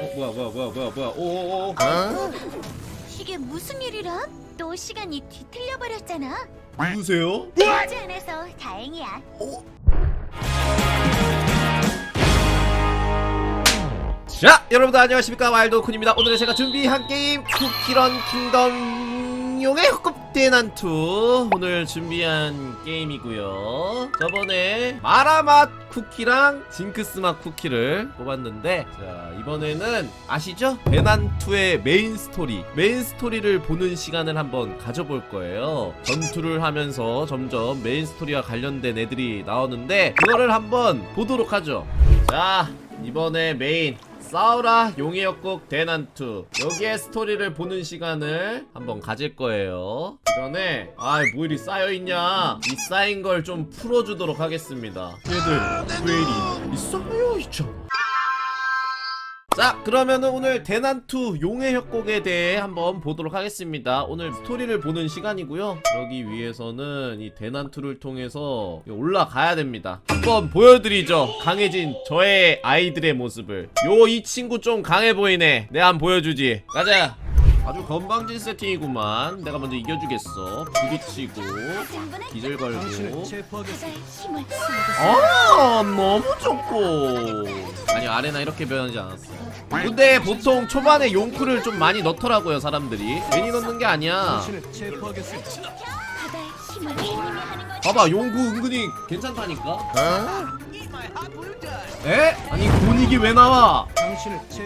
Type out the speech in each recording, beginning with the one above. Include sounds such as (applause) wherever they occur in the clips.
어, 뭐야 뭐야 뭐야 뭐야 뭐야 오오오 이게 무슨 일이람? 또 시간이 뒤틀려 버렸잖아. 누구세요? 하지 않아서 다행이야. 자 여러분들 안녕하십니까 와일드오쿤입니다 오늘 제가 준비한 게임 쿠키런 킹덤 용의 흑급 대난투. 오늘 준비한 게임이고요. 저번에 마라맛 쿠키랑 징크스맛 쿠키를 뽑았는데 자 이번에는 아시죠? 대난투의 메인 스토리. 메인 스토리를 보는 시간을 한번 가져볼 거예요. 전투를 하면서 점점 메인 스토리와 관련된 애들이 나오는데 그거를 한번 보도록 하죠. 자 이번에 메인 싸우라 용의 역국 대난투. 여기에 스토리를 보는 시간을 한번 가질 거예요. 그 전에 아이 뭐 이리 쌓여있냐. 이 쌓인 걸 좀 풀어주도록 하겠습니다. 얘들 왜 이리 이 쌓여있잖아 자 그러면은 오늘 대난투 용의 협곡에 대해 한번 보도록 하겠습니다. 오늘 스토리를 보는 시간이고요. 그러기 위해서는 이 대난투를 통해서 올라가야 됩니다. 한번 보여드리죠. 강해진 저의 아이들의 모습을. 요 이 친구 좀 강해 보이네. 내가 한번 보여주지. 가자 아주 건방진 세팅이구만. 내가 먼저 이겨주겠어. 부딪히고 기절 걸고. 아 너무 좋고. 아니 아레나 이렇게 변하지 않았어. 근데 보통 초반에 용쿠를 좀 많이 넣더라고요 사람들이. 괜히 넣는 게 아니야. 봐봐 용구 은근히 괜찮다니까. 에? 아니 곤익이 왜 나와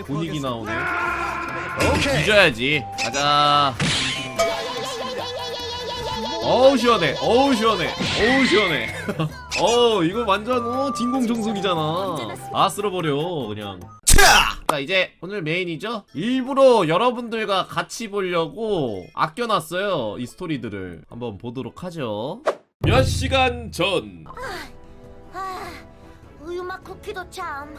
곤익이 나오네. 뒤져야지. 가자. 어우 시원해. 어우 시원해. 어우 시원해. (laughs) 어 이거 완전 어 진공 정속이잖아. 다 쓸어버려 그냥. 자 이제 오늘 메인이죠? 일부러 여러분들과 같이 보려고 아껴놨어요 이 스토리들을. 한번 보도록 하죠. 몇 시간 전? 아, 우유맛 쿠키도 참.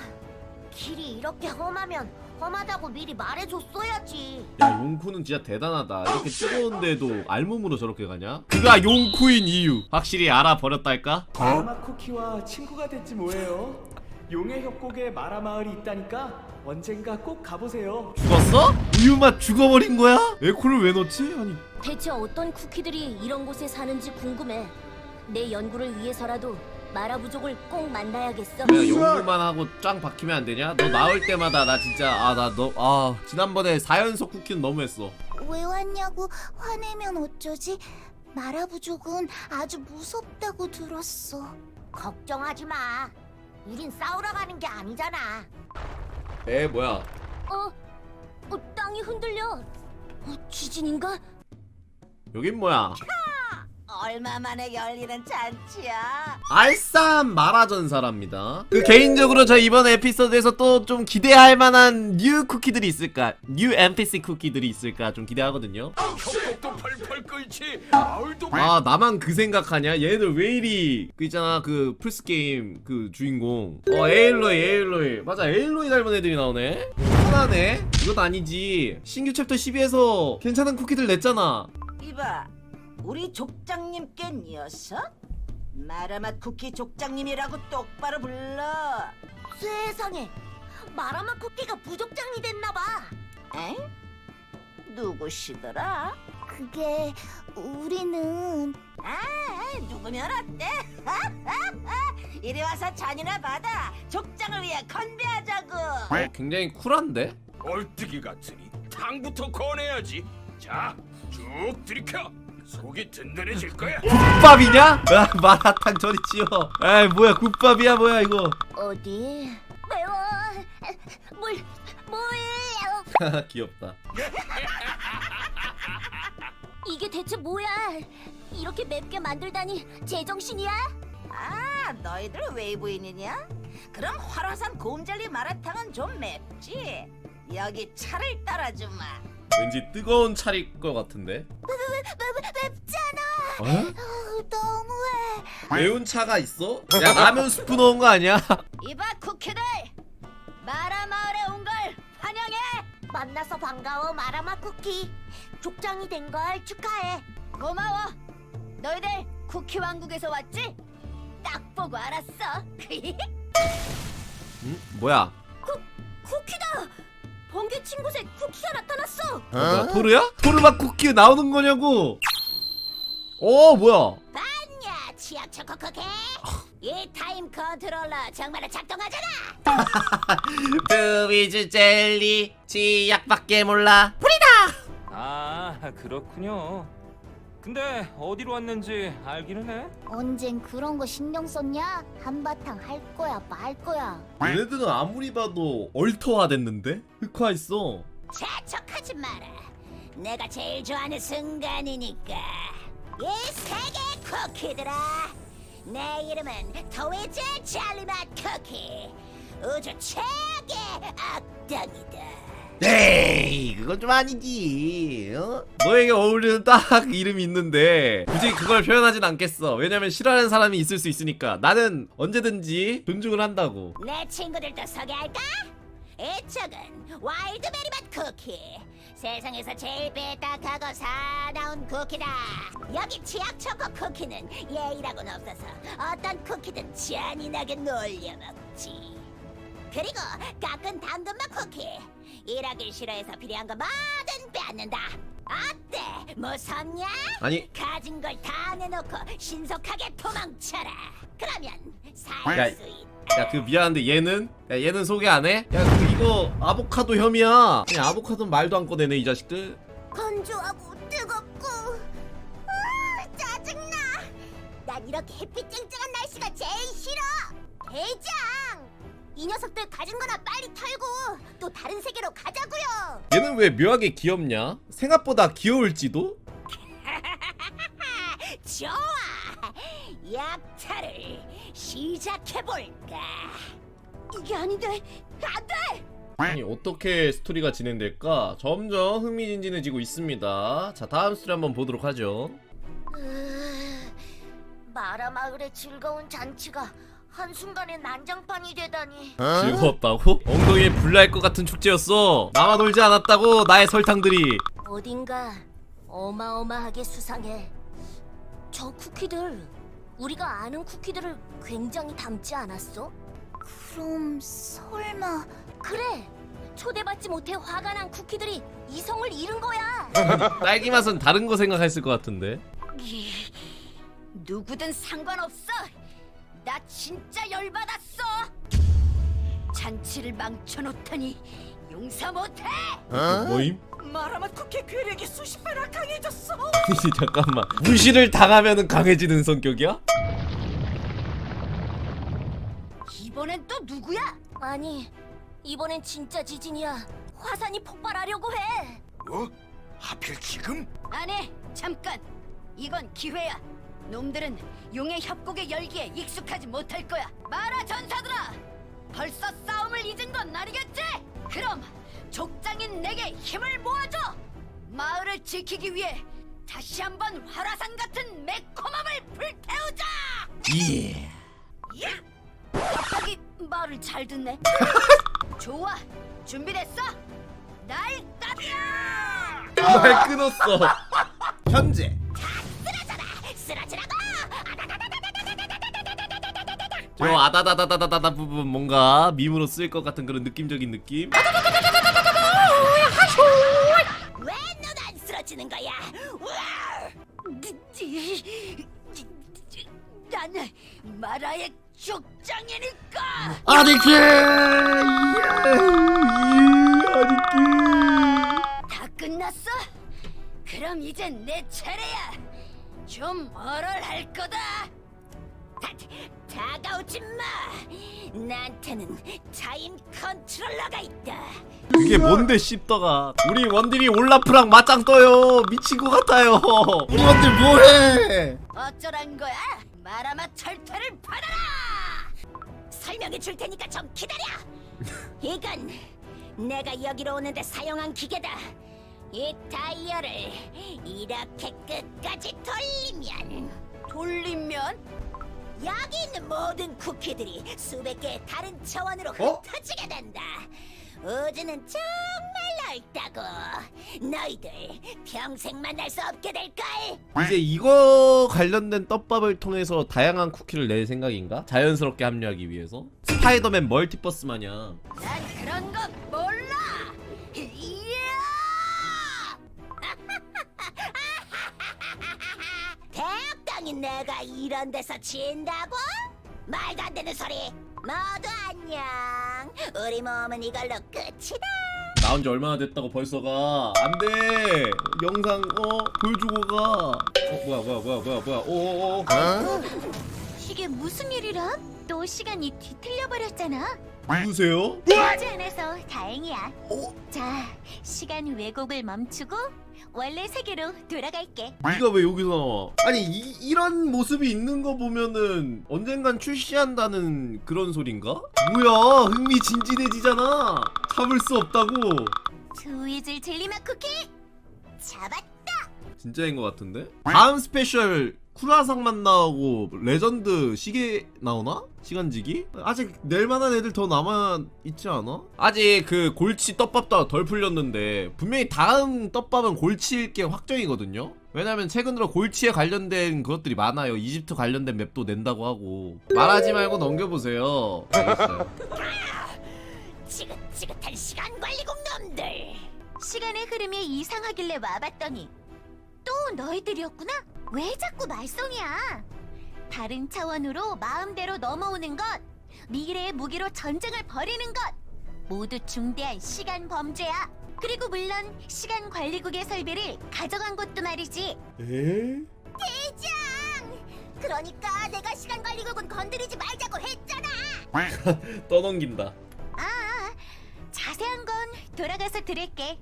길이 이렇게 험하면 험하다고 미리 말해줬어야지. 야 용쿠는 진짜 대단하다 이렇게 뜨거운데도 알몸으로 저렇게 가냐? 그가 용쿠인 이유 확실히 알아버렸달까? 마라마 쿠키와 친구가 됐지 뭐예요. 용의 협곡에 마라 마을이 있다니까 언젠가 꼭 가보세요. 죽었어? 우유맛 죽어버린 거야? 에코를 왜 넣지? 아니 대체 어떤 쿠키들이 이런 곳에 사는지 궁금해. 내 연구를 위해서라도 마라 부족을 꼭 만나야겠어. 내가 연구만 하고 짱 박히면 안 되냐? 너 나올 때마다 나 진짜 아 나 너 아 지난번에 4연속 쿠키는 너무했어 왜 왔냐고 화내면 어쩌지? 마라부족은 아주 무섭다고 들었어. 걱정하지 마. 우린 싸우러 가는 게 아니잖아. 에 뭐야 어, 어 땅이 흔들려. 어, 지진인가? 여긴 뭐야 얼마 만에 열리는 잔치야. 알쌈 마라전사랍니다. 그 개인적으로 저 이번 에피소드에서 또 좀 기대할 만한 뉴 쿠키들이 있을까? 뉴 NPC 쿠키들이 있을까? 좀 기대하거든요. 협곡도 펄펄 끓지 마을도 아 나만 그 생각하냐? 얘들 왜 이리 그 있잖아 그 플스 게임 그 주인공. 어 에일로이 에일로이 맞아 에일로이 닮은 애들이 나오네. 편하네. 이건 아니지. 신규 챕터 12에서 괜찮은 쿠키들 냈잖아. 이봐, 우리 족장님께 녀석? 마라맛 쿠키 족장님이라고 똑바로 불러. 세상에. 마라맛 쿠키가 부족장이 됐나봐. 에? 누구시더라? 그게 우리는 아, 누구면 어때? (laughs) 이리 와서 잔이나 받아. 족장을 위해 건배하자고. 어, 굉장히 쿨한데? 얼뜨기 같으니 탕부터 꺼내야지. 자, 쭉 들이켜. 속이 든든해질 거야. 국밥이냐? 아, 마라탕 저리 치워. 에이 뭐야 국밥이야 뭐야 이거. 어디? 매워. 물, 물. (laughs) 귀엽다. 이게 대체 뭐야? 이렇게 맵게 만들다니 제정신이야? 아, 너희들 웨이브인이냐? 그럼 활화산 곰젤리 마라탕은 좀 맵지. 여기 차를 따라주마. 왠지 뜨거운 차릴 것 같은데. 맵잖아. 어? 아우, 너무해. 매운 차가 있어? 야 라면 스프 넣은 거 아니야? (laughs) 이봐 쿠키들, 마라 마을에 온 걸 환영해. 만나서 반가워 마라맛 쿠키. 족장이 된 걸 축하해. 고마워. 너희들 쿠키 왕국에서 왔지? 딱 보고 알았어. (laughs) 응? 뭐야? 쿠키다. 내 친구새 쿠키가 나타났어. 뭐야, 토르야? 토르막 쿠키 나오는 거냐고? 어 뭐야? 야, 치약 초코 쿠키. (laughs) 이 타임 컨트롤러 정말로 작동하잖아. (laughs) 트위즈 젤리 치약밖에 몰라. 아 그렇군요. 근데 어디로 왔는지 알기는 해? 언젠 그런 거 신경 썼냐? 한바탕 할 거야, 말 거야. 얘네들은 아무리 봐도 얼터화 됐는데? 흑화했어. 재촉하지 마라. 내가 제일 좋아하는 순간이니까. 이 세계 쿠키들아. 내 이름은 토이즈 젤리맛 쿠키. 우주 최악의 악당이다. 에이 그건 좀 아니지 어? 너에게 어울리는 딱 이름이 있는데 굳이 그걸 표현하진 않겠어 왜냐면 싫어하는 사람이 있을 수 있으니까 나는 언제든지 존중을 한다고 내 친구들도 소개할까? 이쪽은 와일드 베리맛 쿠키. 세상에서 제일 삐딱하고 사나운 쿠키다. 여기 치약 초코 쿠키는 예의라고는 없어서 어떤 쿠키든 잔인하게 놀려먹지. 그리고 깎은 당근맛 쿠키. 일하길 싫어해서 필요한 거 뭐든 빼앗는다. 어때? 무섭냐? 아니 가진 걸 다 내놓고 신속하게 도망쳐라. 그러면 야, 살 수 있다. 야그 미안한데 얘는? 야 얘는 소개 안 해? 야그 이거 아보카도 혐이야 그냥 아보카도 말도 안 꺼내네 이 자식들 건조하고 뜨겁고 아, 짜증나 난 이렇게 햇빛 쨍쨍한 날씨가 제일 싫어 대장 이 녀석들 가진 거나 빨리 털고 또 다른 세계로 가자고요. 얘는 왜 묘하게 귀엽냐? 생각보다 귀여울지도? (laughs) 좋아. 약탈을 시작해 볼까? 이게 아닌데. 안 돼! 아니 어떻게 스토리가 진행될까? 점점 흥미진진해지고 있습니다. 자 다음 스토리 한번 보도록 하죠. 마라 마을의 즐거운 잔치가 한순간에 난장판이 되다니 즐거웠다고? 엉덩이에 불날 것 같은 축제였어 나만 놀지 않았다고 나의 설탕들이 어딘가 어마어마하게 수상해. 저 쿠키들 우리가 아는 쿠키들을 굉장히 닮지 않았어? 그럼 설마 그래. 초대받지 못해 화가 난 쿠키들이 이성을 잃은 거야. (laughs) 딸기 맛은 다른 거 생각했을 것 같은데 누구든 상관없어. 나 진짜 열받았어. 잔치를 망쳐놓다니 용서 못해. 뭐임? 마라맛 쿠키 괴력이 수십 배나 강해졌어. 잠깐만 무시를 당하면 강해지는 성격이야? 이번엔 또 누구야? 아니 이번엔 진짜 지진이야. 화산이 폭발하려고 해. 어? 하필 지금? 아니 잠깐. 이건 기회야. 놈들은 용의 협곡의 열기에 익숙하지 못할 거야. 마라 전사들아, 벌써 싸움을 잊은 건 아니겠지? 그럼 족장인 내게 힘을 모아줘. 마을을 지키기 위해 다시 한번 화라산 같은 매콤함을 불태우자. 예 갑자기 말을 잘 듣네. (laughs) 좋아, 준비됐어? 날 따라! 말 끊었어 현재 쓰러지라고 저 아다다다다다다 부분 뭔가 밈으로 쓰일 것 같은 그런 느낌적인 느낌 왜넌안 쓰러지는 거야! 나는 마라의 족장이니까. 아니키 아니키 다 끝났어? 그럼 이젠 내 차례야. 좀 얼얼할 거다. 다, 다가오지 마. 나한테는 타임 컨트롤러가 있다. 그게 뭔데 씹더가? 우리 원딜이 올라프랑 맞짱 떠요. 미친 것 같아요. 우리 원딜 뭐해? 어쩌란 거야? 마라맛 철퇴를 받아라. 설명해 줄 테니까 좀 기다려! (laughs) 이건 내가 여기로 오는데 사용한 기계다 이 다이얼을 이렇게 끝까지 돌리면 돌리면 여기 있는 모든 쿠키들이 수백 개의 다른 차원으로 어? 흩어지게 된다. 우주는 정말 넓다고. 너희들 평생 만날 수 없게 될걸. 이제 이거 관련된 떡밥을 통해서 다양한 쿠키를 낼 생각인가? 자연스럽게 합류하기 위해서 스파이더맨 멀티버스 마냥 난 그런 거 내가 이런 데서 진다고? 말도 안 되는 소리. 모두 안녕. 우리 몸은 이걸로 끝이다. 나온 지 얼마나 됐다고 벌써 가 안 돼 영상 어 보여주고 가 어, 뭐야 뭐야 뭐야 뭐야 뭐야 오오오 이게 무슨 일이라? 또 시간이 뒤틀려 버렸잖아. 누구세요? 하지 않아서 다행이야. 자, 시간 왜곡을 멈추고 원래 세계로 돌아갈게. 네가 왜 여기서 나와 아니 이, 이런 모습이 있는 거 보면은 언젠간 출시한다는 그런 소린가? 뭐야 흥미진진해지잖아 참을 수 없다고 스위즐 젤리맛 쿠키 잡았다. 진짜인 것 같은데? 다음 스페셜 쿠라상만 나오고 레전드 시계 나오나? 시간지기? 아직 낼만한 애들 더 남아 있지 않아? 아직 그 골치 떡밥도 덜 풀렸는데 분명히 다음 떡밥은 골치일 게 확정이거든요? 왜냐면 최근 들어 골치에 관련된 그것들이 많아요 이집트 관련된 맵도 낸다고 하고 말하지 말고 넘겨보세요 알겠어요 지긋지긋한 시간 관리국 놈들. 시간의 흐름이 이상하길래 와봤더니 또 너희들이었구나? 왜 자꾸 말썽이야? 다른 차원으로 마음대로 넘어오는 것, 미래의 무기로 전쟁을 벌이는 것, 모두 중대한 시간 범죄야. 그리고 물론 시간 관리국의 설비를 가져간 것도 말이지. 에? 대장. 그러니까 내가 시간 관리국은 건드리지 말자고 했잖아. (laughs) 떠넘긴다 아, 자세한 건 돌아가서 들을게.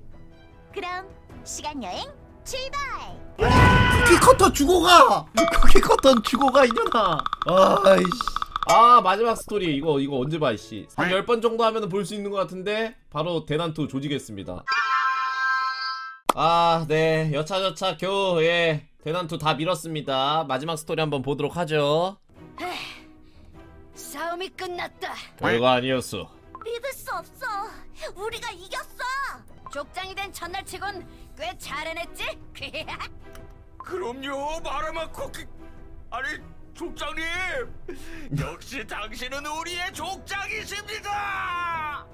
그럼 시간 여행 출발. 쿠키 커터 죽어가! 쿠키 커터 죽어가 이년아 아이씨 아 마지막 스토리 이거 이거 언제 봐 이씨 한 10번 정도 하면 볼 수 있는 것 같은데 바로 대난투 조지겠습니다 아네 여차저차 겨우 예 대난투 다 밀었습니다 마지막 스토리 한번 보도록 하죠 싸움이 끝났다. 별거 아니었어 믿을 수 없어. 우리가 이겼어. 족장이 된 첫날 치곤 꽤 잘해냈지? (laughs) 그럼요 마라마 쿠키. 아니 족장님. 역시 당신은 우리의 족장이십니다.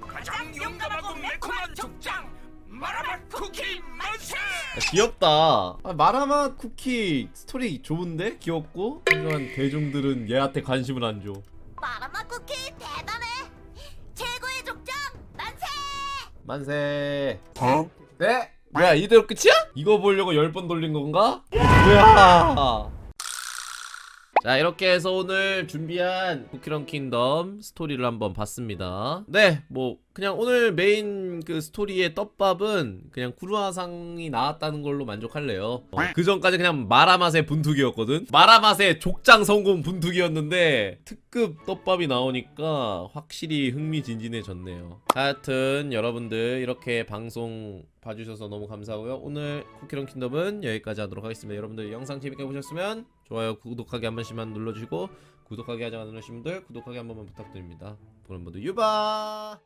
가장 용감하고 매콤한 족장 마라마 쿠키 만세! 아, 귀엽다. 아, 마라맛 쿠키 스토리 좋은데? 귀엽고? 하지만 대중들은 얘한테 관심을 안줘. 마라 만세. 네? 뭐야 이대로 끝이야? 이거 보려고 10번 돌린 건가? 뭐야? 자 이렇게 해서 오늘 준비한 쿠키런 킹덤 스토리를 한번 봤습니다. 네뭐 그냥 오늘 메인 그 스토리의 떡밥은 그냥 구루아상이 나왔다는 걸로 만족할래요. 어, 그 전까지 그냥 마라맛의 분투기였거든. 마라맛의 족장 성공 분투기였는데 특급 떡밥이 나오니까 확실히 흥미진진해졌네요. 하여튼 여러분들 이렇게 방송 봐주셔서 너무 감사하고요. 오늘 쿠키런 킹덤은 여기까지 하도록 하겠습니다. 여러분들 영상 재밌게 보셨으면 좋아요 구독하기 한 번씩만 눌러주시고 구독하기 하지 않으신 분들 구독하기 한 번만 부탁드립니다. 그럼 모두 유바